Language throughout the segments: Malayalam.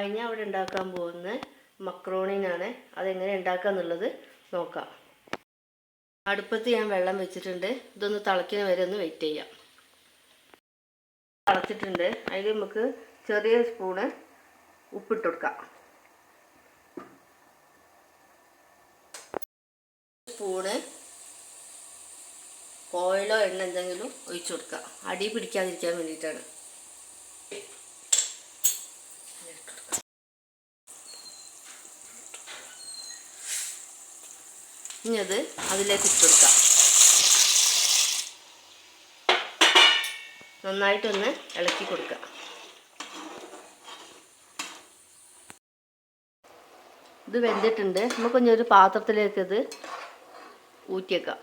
കഴിഞ്ഞ അവിടെ ഉണ്ടാക്കാൻ പോകുന്ന മക്രോണിനാണ് അതെങ്ങനെ ഉണ്ടാക്കുക എന്നുള്ളത് നോക്കാം. അടുപ്പത്ത് ഞാൻ വെള്ളം വെച്ചിട്ടുണ്ട്. ഇതൊന്ന് തിളയ്ക്കുന്ന വരെ ഒന്ന് വെയിറ്റ് ചെയ്യാം. തിളച്ചിട്ടുണ്ട്. അതിൽ നമുക്ക് ചെറിയ സ്പൂണ് ഉപ്പിട്ട് കൊടുക്കാം. സ്പൂണ് ഓയിലോ എണ്ണ എന്തെങ്കിലും ഒഴിച്ചു കൊടുക്കാം. അടി പിടിക്കാതിരിക്കാൻ വേണ്ടിയിട്ടാണ്. ഇനി അത് അതിലേക്ക് ഇട്ട് കൊടുക്കാം. നന്നായിട്ടൊന്ന് ഇളക്കി കൊടുക്കുക ഇത് വെന്തിട്ടുണ്ട്. നമുക്കൊന്നൊരു പാത്രത്തിലേക്ക് ഇത് ഊറ്റിയേക്കാം.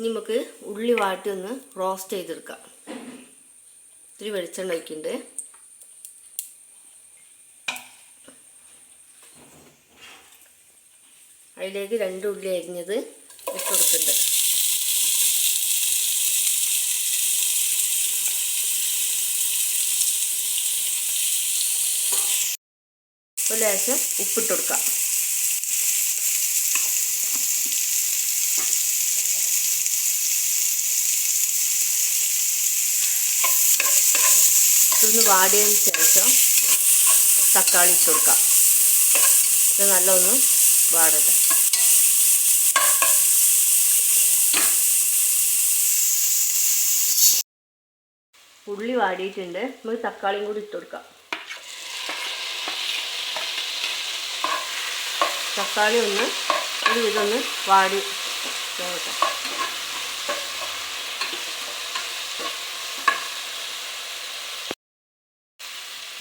ഇനി നമുക്ക് ഉള്ളി വാട്ടി ഒന്ന് റോസ്റ്റ് ചെയ്തെടുക്കാം. ഇത്തിരി വെളിച്ചെണ്ണ ഒഴിക്കുന്നുണ്ട് അതിലേക്ക് രണ്ട് ഉള്ളി അരിഞ്ഞത് ഇട്ട് കൊടുക്കുന്നുണ്ട് ഒരു ലേശം ഉപ്പിട്ട് കൊടുക്കാം. ഇതൊന്ന് വാടിയതിന് ശേഷം തക്കാളി ഇട്ട് ഇത് നല്ലൊന്ന് വാടട്ടെ. ഉള്ളി വാടിയിട്ടുണ്ട്. നമുക്ക് തക്കാളിയും കൂടി ഇട്ട് കൊടുക്കാം. തക്കാളി ഒന്ന് ഒരു വിധമൊന്ന് വാടി. നോക്കട്ടെ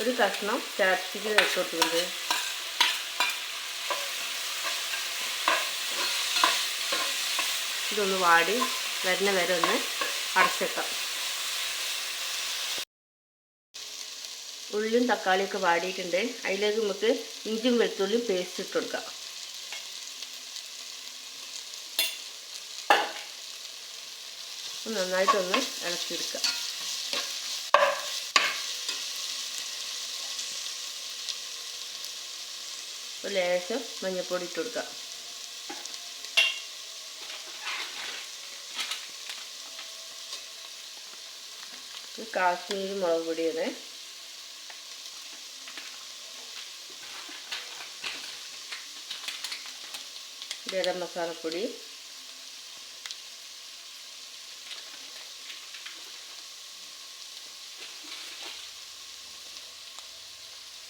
ഒരു കഷ്ണം ക്യാപ്സിക്കം വെച്ച് കൊടുത്തിട്ടുണ്ട്. ഇതൊന്ന് വാടി വരുന്ന വരെ ഒന്ന് അടച്ചേക്കാം. ഉള്ളിയും തക്കാളിയൊക്കെ വാടിയിട്ടുണ്ട്. അതിലേക്ക് നമുക്ക് ഇഞ്ചും വെളുത്തുള്ളിയും പേസ്റ്റ് ഇട്ട് കൊടുക്കാം. നന്നായിട്ടൊന്ന് ഇളക്കിയെടുക്കാം. ഒരു ലേശം മഞ്ഞൾപ്പൊടി ഇട്ട് കൊടുക്കുക കാശ്മീരി മുളക് പൊടിയാണ്. ഗരം മസാലപ്പൊടി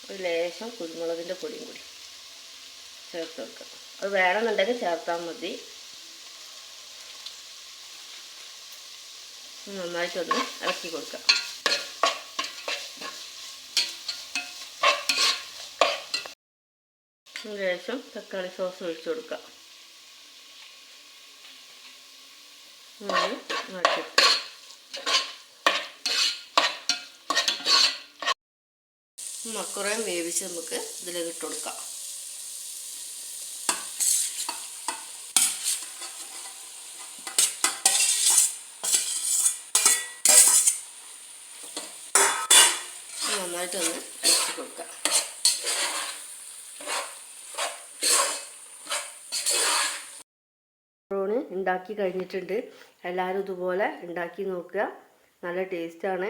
ഒരു ലേശം കുരുമുളകിന്റെ പൊടിയും കൂടി. ചേർത്ത് വെക്കാം അത് വേണമെന്നുണ്ടെങ്കിൽ ചേർത്താൽ മതി. നന്നായിട്ടൊന്ന് ഇറക്കി കൊടുക്കാം. ശേഷം തക്കാളി സോസ് ഒഴിച്ചു കൊടുക്കാം. മക്കുറയും വേവിച്ച് നമുക്ക് ഇതിലേക്ക് ഇട്ട് കൊടുക്കാം. നന്നായിട്ടൊന്ന് ഇളക്കി കൊടുക്കാം. മക്രോണ് ഉണ്ടാക്കി കഴിഞ്ഞിട്ടുണ്ട്. എല്ലാവരും ഇതുപോലെ ഉണ്ടാക്കി നോക്കുക. നല്ല ടേസ്റ്റാണ്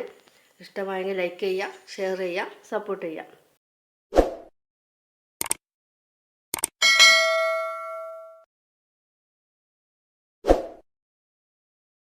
ഇഷ്ടമായെങ്കിൽ ലൈക്ക് ചെയ്യുക ഷെയർ ചെയ്യുക സപ്പോർട്ട് ചെയ്യുക.